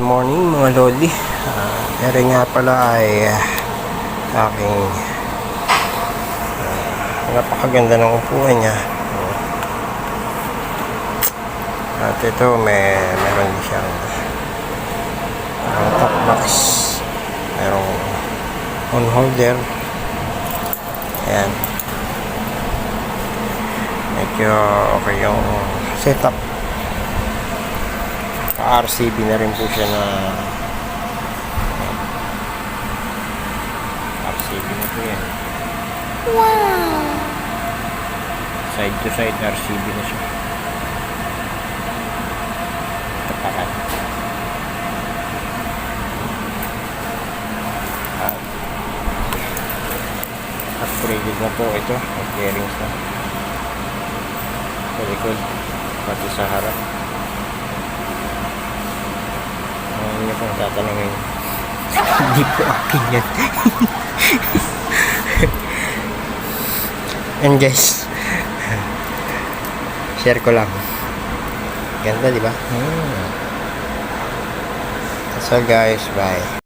morning mga lodi. Uh, ere nga pala ay ah, aking ah, napakaganda ng upuan niya. At ito may meron din siyang uh, top box. Merong on holder. Ayan. Medyo okay yung setup. RCB na rin po siya na RCB na po yan. Wow! Side to side RCB na siya. Tapakan. Upgraded na po ito. May bearings na. Sa likod. Pati sa harap. Tatanungin? Hindi po akin yan. And guys, share ko lang. Ganda, di ba? Hmm. So guys, bye.